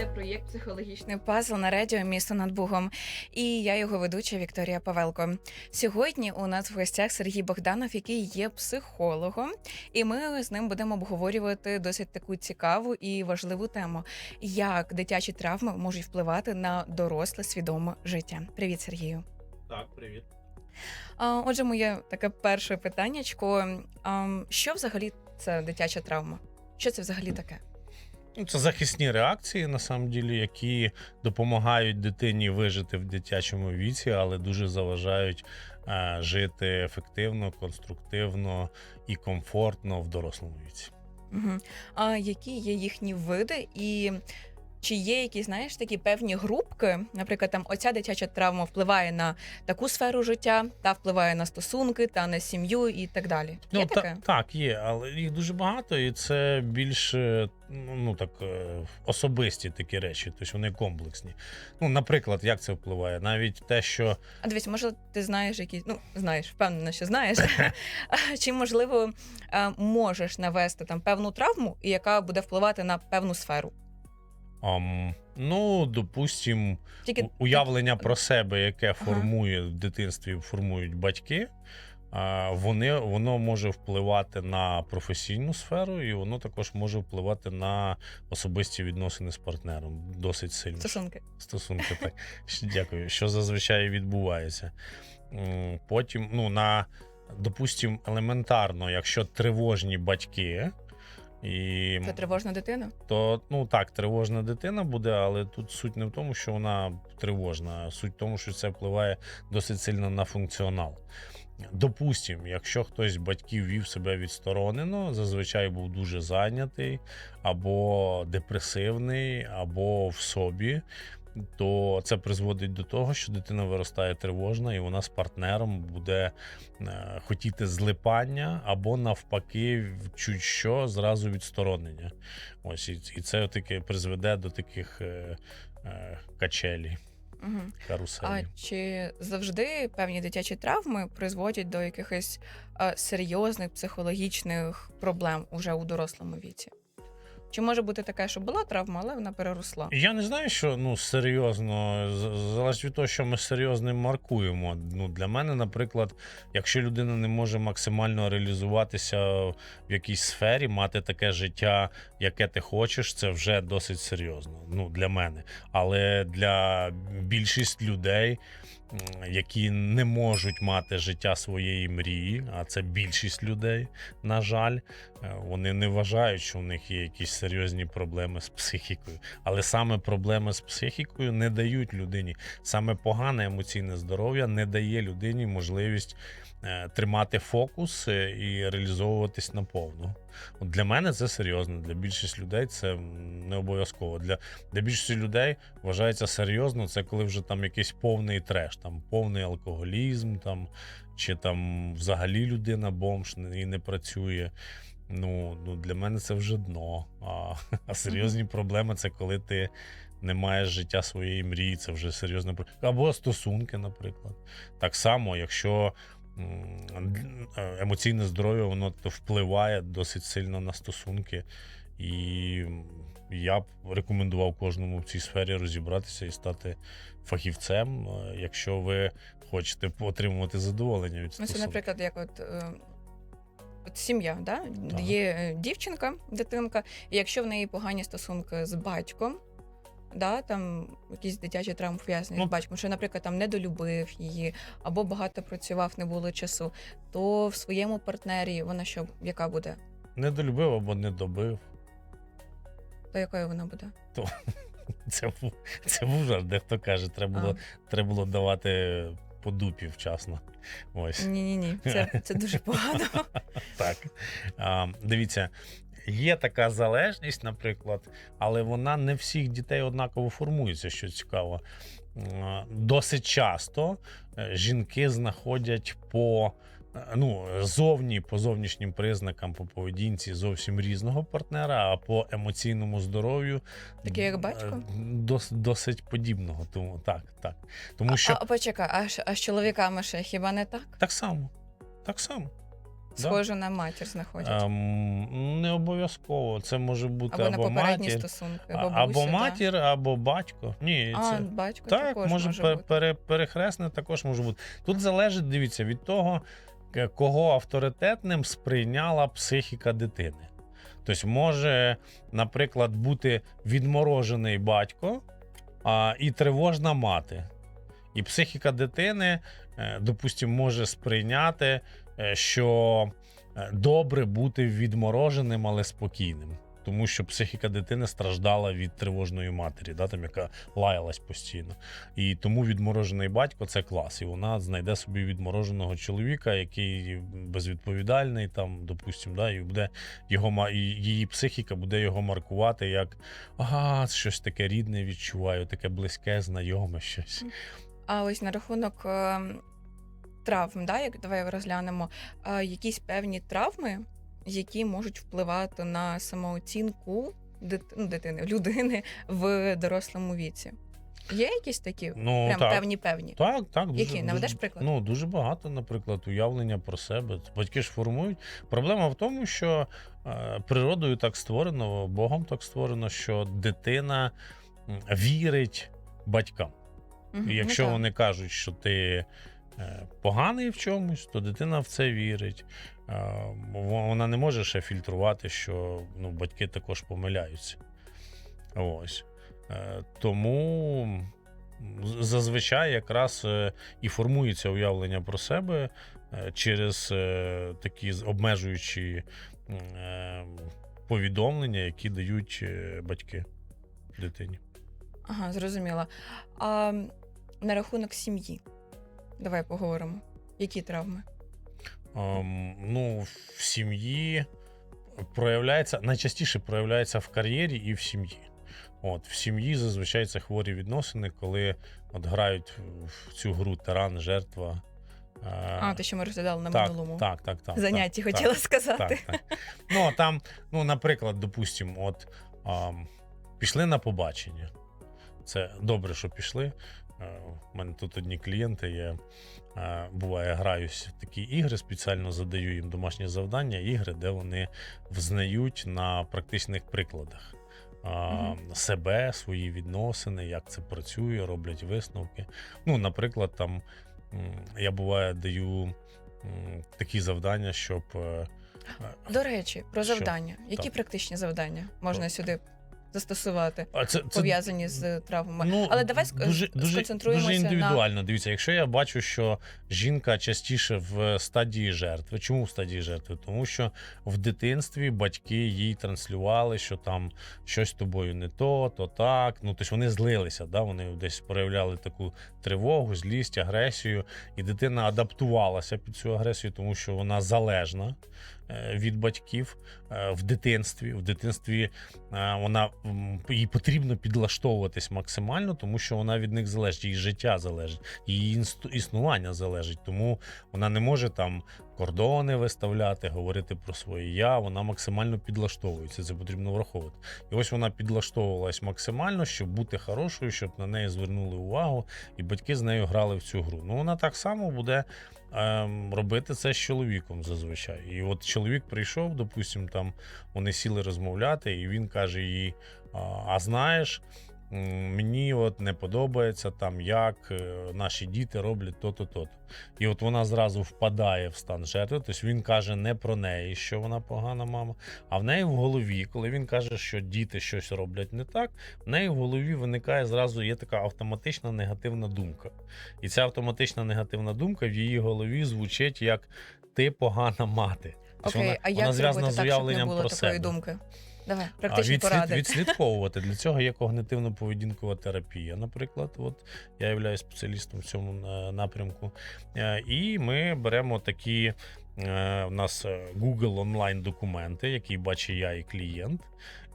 Це проєкт психологічний пазл на радіо місто над Бугом. І я його ведуча Вікторія Павелко. Сьогодні у нас в гостях Сергій Богданов, який є психологом, і ми з ним будемо обговорювати досить таку цікаву і важливу тему, як дитячі травми можуть впливати на доросле свідоме життя. Привіт, Сергію. Так, привіт. Отже, моє таке перше питаннячко. Що взагалі це дитяча травма? Що це взагалі таке? Ну, Це захисні реакції, на самом ділі, які допомагають дитині вижити в дитячому віці, але дуже заважають е, жити ефективно, конструктивно і комфортно в дорослому віці. Угу. А які є їхні види, і чи є якісь, знаєш, такі певні групки? Наприклад, там оця дитяча травма впливає на таку сферу життя, та впливає на стосунки, та на сім'ю і так далі. Є Ну, таке? так, є, але їх дуже багато, і це більш е, ну, ну так е, особисті такі речі, тобто вони комплексні. Ну, наприклад, як це впливає? Навіть те, що А дивись, може, ти знаєш якісь, ну знаєш, впевнена, що знаєш. Чи можливо е, можеш навести там певну травму, яка буде впливати на певну сферу? Ам, ну, допустим, Тільки уявлення про себе, яке формує в дитинстві, формують батьки. Вони, воно може впливати на професійну сферу, і воно також може впливати на особисті відносини з партнером досить сильно. стосунки. Стосунки, так. Дякую. Що зазвичай відбувається. Потім, ну, на, допустим, елементарно, якщо тривожні батьки, і Це тривожна дитина. то ну так, тривожна дитина буде, але тут суть не в тому, що вона тривожна, а суть в тому, що це впливає досить сильно на функціонал. Допустим, якщо хтось з батьків вів себе відсторонено, зазвичай був дуже зайнятий, або депресивний, або в собі, то це призводить до того, що дитина виростає тривожна, і вона з партнером буде е, хотіти злипання, або навпаки, чуть що зразу відсторонення. Ось і, це таки призведе до таких е, е, качелі, Угу. каруселів. А чи завжди певні дитячі травми призводять до якихось серйозних психологічних проблем уже у дорослому віці? Чи може бути таке, що була травма, але вона переросла? Я не знаю, що ну серйозно залежить від того, що ми серйозним маркуємо. Ну для мене, наприклад, якщо людина не може максимально реалізуватися в якійсь сфері, мати таке життя, яке ти хочеш, це вже досить серйозно. Ну для мене. Але для більшість людей, які не можуть мати життя своєї мрії, а це більшість людей, на жаль, е, вони не вважають, що в них є якісь серйозні проблеми з психікою. Але саме проблеми з психікою не дають людині. Саме погане емоційне здоров'я не дає людині можливість тримати фокус е, і реалізовуватись наповну. От для мене це серйозно. Для більшості людей це не обов'язково. Для, для більшості людей вважається серйозно. Це коли вже там якийсь повний треш, там повний алкоголізм, там чи там взагалі людина бомж і не працює. Ну, ну для мене це вже дно. А, а серйозні проблеми це коли ти не маєш життя своєї мрії, це вже серйозно. Або стосунки, наприклад. Так само, якщо емоційне здоров'я воно впливає досить сильно на стосунки. І я б рекомендував кожному в цій сфері розібратися і стати фахівцем, е, якщо ви хочете отримувати задоволення від Ну, стосунків. наприклад, як от, е, от сім'я, да? Так. є е, дівчинка, дитинка, і якщо в неї погані стосунки з батьком, да, там якісь дитячі травми пов'язані Ну, з батьком, що, наприклад, там недолюбив її, або багато працював, не було часу, то в своєму партнері вона що, яка буде? Недолюбив або не добив. То якою вона буде? Це був, це був жарт, дехто каже, треба було, треба було давати по дупі вчасно. Ось. Ні, ні, ні, це, це дуже погано. Так. А, дивіться, є така залежність, наприклад, але вона не всіх дітей однаково формується, що цікаво. Досить часто е, жінки знаходять по. е, Ну, зовні по зовнішнім признакам, по поведінці зовсім різного партнера, а по емоційному здоров'ю Такий, як батько? е, дос, досить подібного. Тому так, так. Тому що А, а почекай, а, а з чоловіками ще хіба не так? так само. Так само. Схожу на матір знаходять. Ем, не обов'язково. Це може бути або, або, на попередні матір, стосунки, бабусю, або да. матір, або батько. Ні, А, це батько так, також може, може бути. пере, перехресне також може бути. Тут залежить, дивіться, від того, кого авторитетним сприйняла психіка дитини. Тобто, може, наприклад, бути відморожений батько а, і тривожна мати. І психіка дитини, е, допустимо, може сприйняти, що е, добре бути відмороженим, але спокійним. Тому що психіка дитини страждала від тривожної матері, да, там, яка лаялась постійно. І тому відморожений батько це клас. І вона знайде собі відмороженого чоловіка, який безвідповідальний, там, допустимо, да, і буде його її психіка буде його маркувати як ага, щось таке рідне відчуваю, таке близьке, знайоме щось. А ось на рахунок е, травм, да, як давай розглянемо, якісь певні травми, які можуть впливати на самооцінку ну, дитини, людини в дорослому віці. Є якісь такі Ну, прям так. певні певні? Так, так. Дуже, Які? Наведеш приклад? Ну, дуже багато, наприклад, уявлення про себе. Батьки ж формують. Проблема в тому, що е, природою так створено, Богом так створено, що дитина вірить батькам. І ну якщо так. вони кажуть, що ти поганий в чомусь, то дитина в це вірить. Е, Вона не може ще фільтрувати, що ну, батьки також помиляються. Ось. Е, Тому зазвичай якраз е, і формується уявлення про себе е, через е, такі обмежуючі е, повідомлення, які дають е, батьки дитині. Ага, зрозуміла. А на рахунок сім'ї. Давай поговоримо. Які травми? Ем, ну, в сім'ї проявляється найчастіше проявляється в кар'єрі і в сім'ї. От, в сім'ї зазвичай це хворі відносини, коли от грають в цю гру тиран, жертва. е, А, те, що ми розглядали на так, минулому так, так, так, занятті, так, хотіла так, сказати. Так, так. Ну, а там, ну, наприклад, допустимо, от ам, пішли на побачення. Це добре, що пішли. Е, У мене тут одні клієнти. Я е, буває, граюсь в такі ігри, спеціально задаю їм домашні завдання, ігри, де вони взнають на практичних прикладах. а, Мгм. Себе, свої відносини, як це працює, роблять висновки. Ну, наприклад, там я буває даю такі завдання, щоб е, е, До речі, про Що? завдання. Які Так. практичні завдання можна сюди застосувати, а це, це пов'язані з травмами? Ну, Але давай дуже, сконцентруємося дуже на- індивідуально. Дивіться, якщо я бачу, що жінка частіше в стадії жертви. Чому в стадії жертви? Тому що в дитинстві батьки їй транслювали, що там щось з тобою не то, то так. Ну тобто вони злилися, да? вони десь проявляли таку тривогу, злість, агресію, і дитина адаптувалася під цю агресію, тому що вона залежна від батьків е, в дитинстві. В дитинстві е, вона їй потрібно підлаштовуватись максимально, тому що вона від них залежить, її життя залежить, її існування залежить. Тому вона не може там кордони виставляти, говорити про своє я. Вона максимально підлаштовується. Це потрібно враховувати. І ось вона підлаштовувалась максимально, щоб бути хорошою, щоб на неї звернули увагу, і батьки з нею грали в цю гру. Ну вона так само буде. Ем, робити це з чоловіком зазвичай. І от чоловік прийшов, допустимо, там вони сіли розмовляти, і він каже їй: а, знаєш, мені от не подобається там, як е, наші діти роблять то-то, то-то. І от вона зразу впадає в стан жертви. Тобто він каже не про неї, що вона погана мама, а в неї в голові, коли він каже, що діти щось роблять не так, в неї в голові виникає зразу є така автоматична негативна думка. І ця автоматична негативна думка в її голові звучить як ти погана мати. Тобто Окей, вона, а вона зв'язана з так, не уявленням про себе. думки? Давай, А практичні відслід, поради. відслідковувати для цього є когнитивно-поведінкова терапія. Наприклад, от я являюсь спеціалістом в цьому е, напрямку. Е, І ми беремо такі. Е, У нас е, Google онлайн документи, які бачить я і клієнт,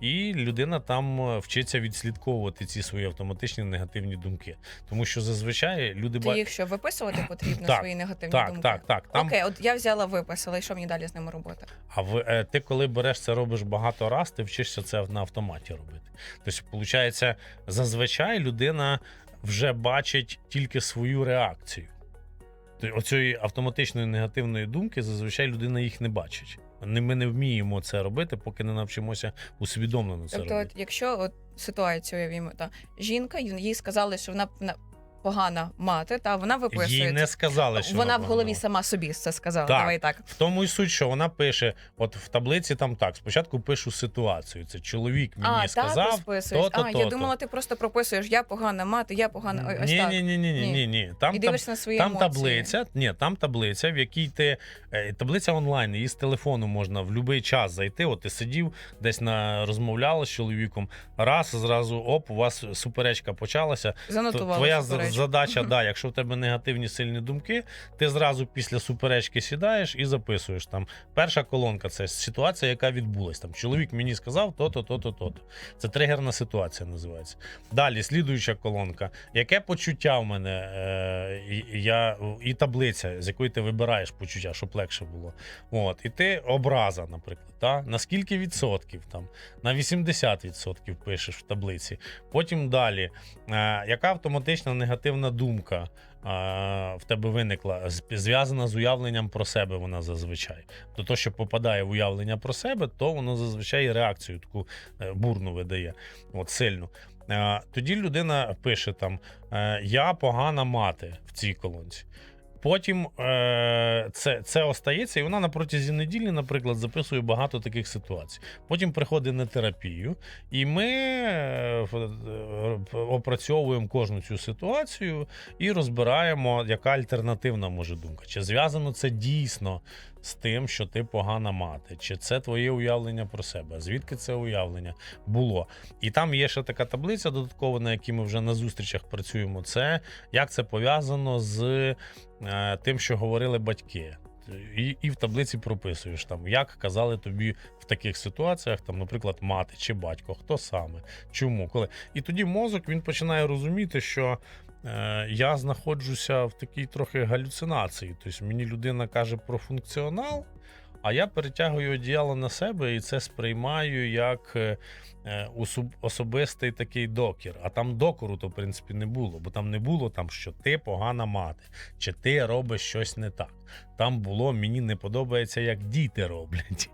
і людина там е, вчиться відслідковувати ці свої автоматичні негативні думки. Тому що зазвичай люди Ти ба- їх що виписувати потрібно Так, свої негативні так, думки? так, так. Там Окей, от я взяла, виписала, і що мені далі з ними робити? А в, е, ти, коли береш це, робиш багато раз, ти вчишся це на автоматі робити. Тобто, виходить, зазвичай людина вже бачить тільки свою реакцію. Оцієї автоматичної негативної думки зазвичай людина їх не бачить. Ми не вміємо це робити, поки не навчимося усвідомлено це Тобто, робити. якщо от ситуацію уявімо, та жінка їй їй сказали, що вона, вона погана мати, та вона виписує. Їй не сказали, що вона в голові мати. сама собі це сказала. Так. Давай так. В тому і суть, що вона пише: от в таблиці там так: спочатку пишу ситуацію. Це чоловік мені а, сказав. так то-то, а, я то-то. думала, ти просто прописуєш, я погана мати, я погана. Ось ні, так. ні, ні, ні, ні, Ні. ні. Там І дивишся на свої Там емоції. таблиця, ні, там таблиця, в якій ти е, таблиця онлайн, її з телефону можна в будь-який час зайти. От ти сидів, десь на розмовляла з чоловіком. Раз зразу оп, у вас суперечка почалася. То Занотувала. твоя суперечку. Задача, да, якщо в тебе негативні сильні думки, ти зразу після суперечки сідаєш і записуєш там. Перша колонка це ситуація, яка відбулась. Там чоловік мені сказав то-то, то-то, то-то. Це тригерна ситуація називається. Далі, слідуюча колонка. Яке почуття в мене? Е, я, і таблиця, з якої ти вибираєш почуття, щоб легше було. От, і ти образа, наприклад. Та? На скільки відсотків? Там, на 80% пишеш в таблиці. Потім далі. Е, яка автоматична негативна думка а, в тебе виникла? Зв'язана з уявленням про себе вона зазвичай. То, то, що попадає в уявлення про себе, то воно зазвичай реакцію таку е, бурну видає, от сильну. Е, Тоді людина пише там: е, Я погана мати в цій колонці. Потім е, це, це остається, і вона на протязі неділі, наприклад, записує багато таких ситуацій. Потім приходить на терапію, і ми е, е, опрацьовуємо кожну цю ситуацію і розбираємо, яка альтернативна може думка. Чи зв'язано це дійсно з тим, що ти погана мати, чи це твоє уявлення про себе? Звідки це уявлення було? І там є ще така таблиця додаткова, на якій ми вже на зустрічах працюємо. Це як це пов'язано з тим, що говорили батьки. І, і в таблиці прописуєш там, як казали тобі в таких ситуаціях, там, наприклад, мати чи батько, хто саме, чому, коли. І тоді мозок він починає розуміти, що е, я знаходжуся в такій трохи галюцинації. Тобто мені людина каже про функціонал, а я перетягую одіяло на себе і це сприймаю як е, е, особ- особистий такий докір. А там докору, то в принципі не було, бо там не було там, що ти погана мати, чи ти робиш щось не так. Там було мені не подобається, як діти роблять.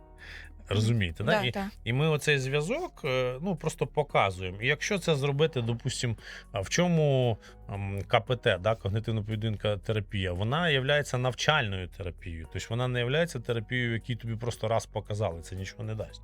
Розумієте, да? І, та. і ми оцей зв'язок е, ну, просто показуємо. І якщо це зробити, допустимо, в чому ем, КПТ, да, когнитивно-поведінка терапія, вона є навчальною терапією. Тобто вона не є терапією, яку тобі просто раз показали, це нічого не дасть.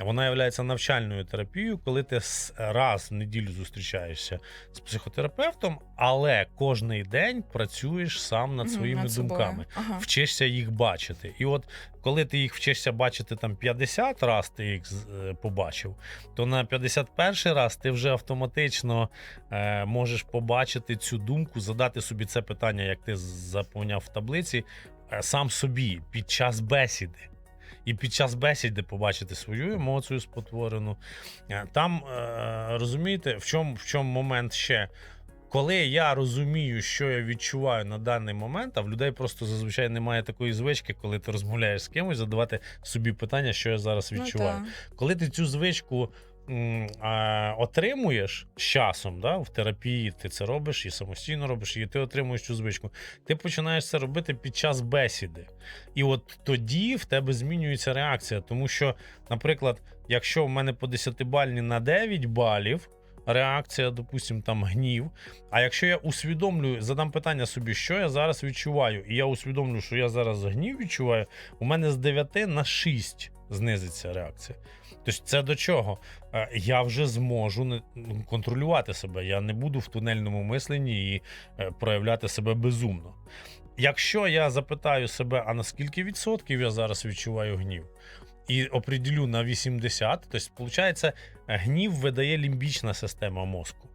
Вона є навчальною терапією, коли ти раз в неділю зустрічаєшся з психотерапевтом, але кожний день працюєш сам над своїми над думками Ага. вчишся їх бачити. І от коли ти їх вчишся бачити там 50 раз, ти їх е, побачив, то на 51 раз ти вже автоматично е, можеш побачити цю думку, задати собі це питання, як ти заповняв в таблиці, е, сам собі під час бесіди. І під час бесіди побачити свою емоцію спотворену. Е, Там розумієте, в чому, в чому момент ще. Коли я розумію, що я відчуваю на даний момент, а в людей просто зазвичай немає такої звички, коли ти розмовляєш з кимось, задавати собі питання, що я зараз Ну, відчуваю. та. Коли ти цю звичку м, а, отримуєш з часом, да, в терапії ти це робиш і самостійно робиш, і ти отримуєш цю звичку, ти починаєш це робити під час бесіди. І от тоді в тебе змінюється реакція. Тому що, наприклад, якщо в мене по 10-бальні на 9 балів. Реакція, допустим, там гнів. А якщо я усвідомлюю, задам питання собі, що я зараз відчуваю, і я усвідомлю, що я зараз гнів відчуваю, у мене з 9 на 6 знизиться реакція. Тобто, це до чого? Е, Я вже зможу ну, контролювати себе. Я не буду в тунельному мисленні і е, проявляти себе безумно. Якщо я запитаю себе, а на скільки відсотків я зараз відчуваю гнів, і определю на 80, то есть, виходить, гнів видає лімбічна система мозку.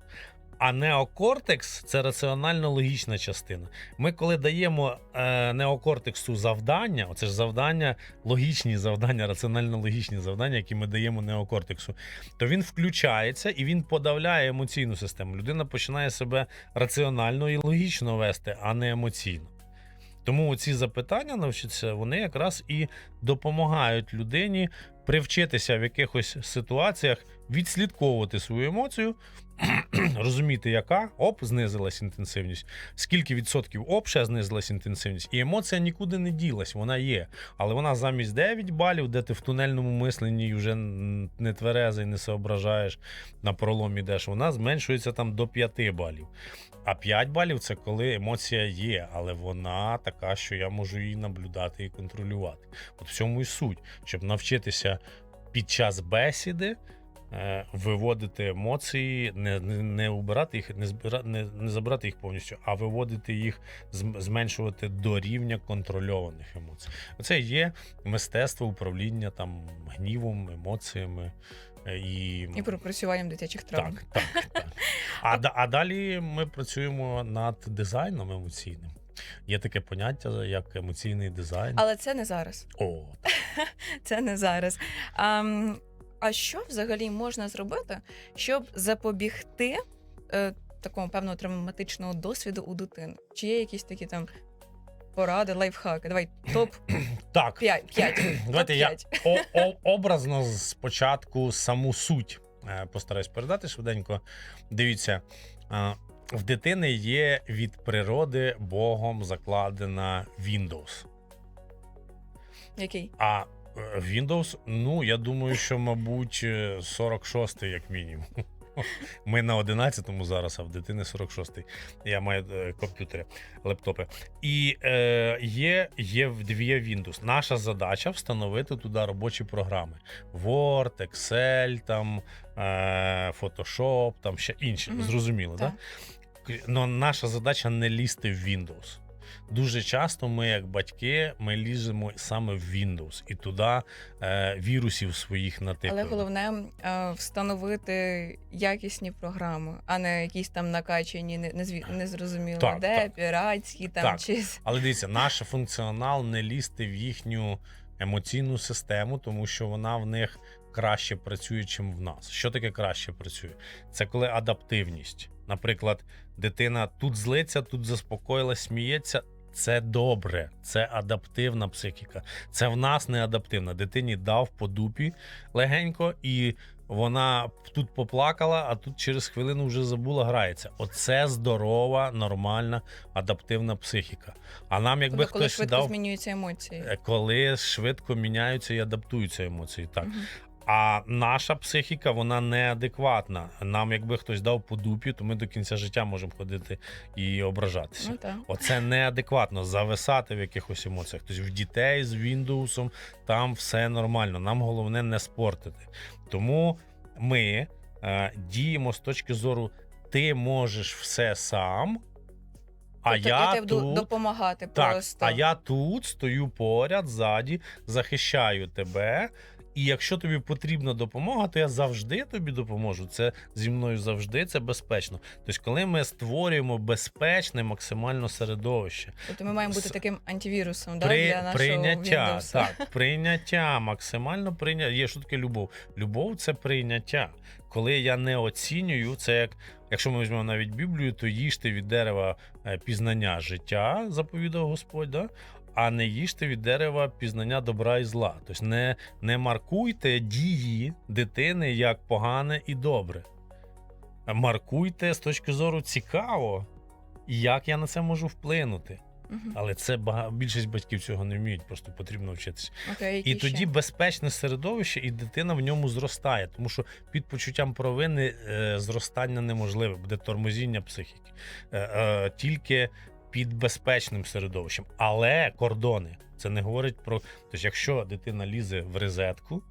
А неокортекс це раціонально-логічна частина. Ми, коли даємо е, неокортексу завдання, оце ж завдання, логічні завдання, раціонально-логічні завдання, які ми даємо неокортексу, то він включається і він подавляє емоційну систему. Людина починає себе раціонально і логічно вести, а не емоційно. Тому ці запитання навчитися, вони якраз і допомагають людині привчитися в якихось ситуаціях відслідковувати свою емоцію, розуміти, яка оп, знизилась інтенсивність, скільки відсотків оп, ще знизилась інтенсивність. І емоція нікуди не ділась, вона є. Але вона замість 9 балів, де ти в тунельному мисленні вже не тверезий, не соображаєш, на пролом ідеш, вона зменшується там до 5 балів. А 5 балів це коли емоція є, але вона така, що я можу її наблюдати і контролювати. От в цьому і суть, щоб навчитися під час бесіди. Е, Виводити емоції, не, не, не убирати їх, не, збира, не, не забирати їх повністю, а виводити їх, зменшувати до рівня контрольованих емоцій. Оце є мистецтво управління там гнівом, емоціями е, і, І пропрацюванням дитячих травм. так, так, так. А, а далі ми працюємо над дизайном емоційним. Є таке поняття, як емоційний дизайн. Але це не зараз. О, так. Це не зараз. А, а що взагалі можна зробити, щоб запобігти е, такому певного травматичного досвіду у дитини? Чи є якісь такі там поради, лайфхаки? Давай топ так. 5. 5. Давайте я о, о, образно спочатку саму суть е, постараюсь передати швиденько. Дивіться, е, в дитини є від природи Богом закладена Windows. Який? А Windows, ну я думаю, що, мабуть, е, 46-й, як мінімум. Ми на 11-му зараз, а в дитини 46-й. Я маю е, комп'ютери, лептопи. І е, є, є є Windows. Наша задача встановити туди робочі програми: Word, Excel, там, е, Photoshop, там ще інші. Зрозуміло, так? Так. Но наша задача не лізти в Windows. Дуже часто ми, як батьки, ми ліземо саме в Windows і туди е, вірусів своїх натикуємо. Але головне е, встановити якісні програми, а не якісь там накачані, не, незрозуміло Так, де, так. піратські там Так. чи Але дивіться, наш функціонал не лізти в їхню емоційну систему, тому що вона в них краще працює, чим в нас. Що таке краще працює? Це коли адаптивність. Наприклад, дитина тут злиться, тут заспокоїлась, сміється. Це добре, це адаптивна психіка. Це в нас не адаптивна. Дитині дав по дупі легенько, і вона тут поплакала, а тут через хвилину вже забула, грається. Оце здорова, нормальна, адаптивна психіка. А нам, якби коли хтось швидко дав, змінюються емоції. е, коли швидко міняються і адаптуються емоції, так. Мгм. А наша психіка вона неадекватна. Нам, якби хтось дав по дупі, то ми до кінця життя можемо ходити і ображатися. Ну так. Оце неадекватно зависати в якихось емоціях. Тобто в дітей з Windows там все нормально. Нам головне не спортити. Тому ми е, діємо з точки зору: ти можеш все сам. А тобто я, я тут... допомагати Так, просто. а я тут стою поряд, ззаді, захищаю тебе. І якщо тобі потрібна допомога, то я завжди тобі допоможу. Це зі мною завжди це безпечно. Тобто, коли ми створюємо безпечне максимально середовище, Тобто ми маємо бути таким антивірусом да, при, для нашого прийняття, Windows. так, прийняття, максимально прийняття. Є що таке любов. Любов це прийняття. Коли я не оцінюю, це як. Якщо ми візьмемо навіть Біблію, то їжте від дерева е, пізнання життя, заповідав Господь, да? А не їжте від дерева пізнання добра і зла. Тобто не, не маркуйте дії дитини як погане і добре. Маркуйте з точки зору цікаво, як я на це можу вплинути. Мгм. Але це бага... більшість батьків цього не вміють, просто потрібно вчитися. Окей, І тоді ще? безпечне середовище, і дитина в ньому зростає, тому що під почуттям провини е, зростання неможливе, буде тормозіння психіки. Е, е, тільки під безпечним середовищем. Але кордони це не говорить про. Тобто, якщо дитина лізе в розетку,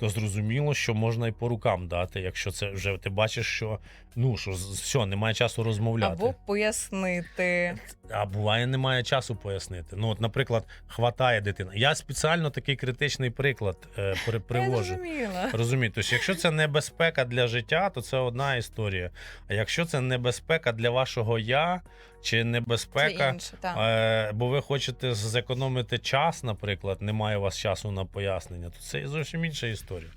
то зрозуміло, що можна і по рукам дати, якщо це вже ти бачиш, що ну що все, немає часу розмовляти. Або пояснити. А буває, немає часу пояснити. Ну, от, наприклад, хватає дитина. Я спеціально такий критичний приклад е, при, привожу. Розумію, тобто, якщо це небезпека для життя, то це одна історія. А якщо це небезпека для вашого я чи Це небезпека, інше, так. е, бо ви хочете зекономити час, наприклад, немає у вас часу на пояснення, то це зовсім інша історія.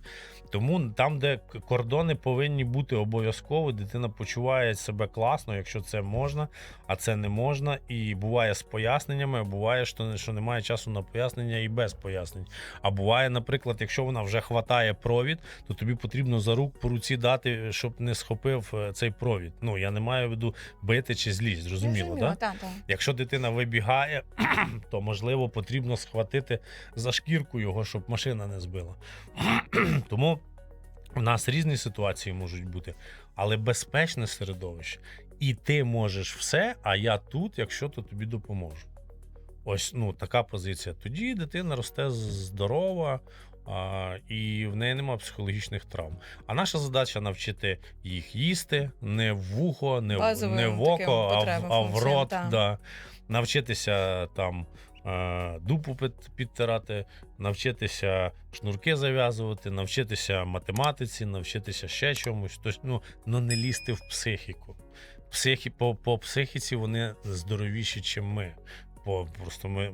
Тому там, де кордони повинні бути обов'язково, дитина почуває себе класно, якщо це можна, а це не можна. І буває з поясненнями, а буває, що, немає часу на пояснення і без пояснень. А буває, наприклад, якщо вона вже хватає провід, то тобі потрібно за рук по руці дати, щоб не схопив е, цей провід. Ну я не маю в виду бити чи злість, зрозуміло, так? так, так. Якщо дитина вибігає, то можливо потрібно схватити за шкірку його, щоб машина не збила. Тому у нас різні ситуації можуть бути, але безпечне середовище. І ти можеш все, а я тут, якщо то тобі допоможу. Ось ну така позиція. Тоді дитина росте здорова. А, і в неї немає психологічних травм. А наша задача навчити їх їсти не в вухо, не Базовим не в око, а в, а в рот. Да. Навчитися там дупу підтирати, навчитися шнурки зав'язувати, навчитися математиці, навчитися ще чомусь. Тобто, ну, ну не лізти в психіку. Психі, по, по психіці вони здоровіші, ніж ми. Бо просто ми,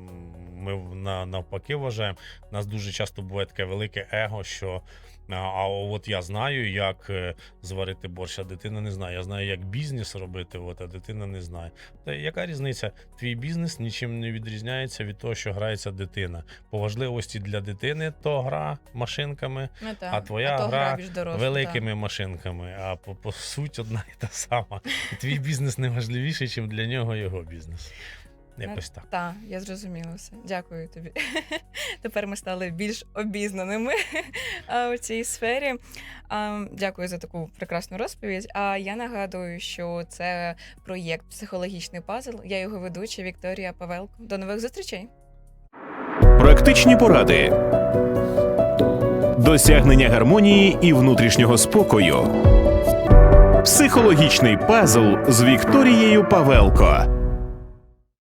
ми на, навпаки вважаємо. У нас дуже часто буває таке велике его, що а, а от я знаю, як е, зварити борщ, а дитина не знає. Я знаю, як бізнес робити, от, а дитина не знає. Та яка різниця? Твій бізнес нічим не відрізняється від того, що грається дитина. По важливості для дитини то гра машинками, Ну. А твоя то гра доросла, великими машинками. А по, по суть одна і та сама. Твій бізнес не важливіший, ніж для нього його бізнес. Якось так. Так, так, я зрозуміла все. Дякую тобі. Тепер ми стали більш обізнаними у цій сфері. Дякую за таку прекрасну розповідь. А я нагадую, що це проєкт Психологічний пазл. Я його ведуча Вікторія Павелко. До нових зустрічей. Практичні поради. Досягнення гармонії і внутрішнього спокою. Психологічний пазл з Вікторією Павелко.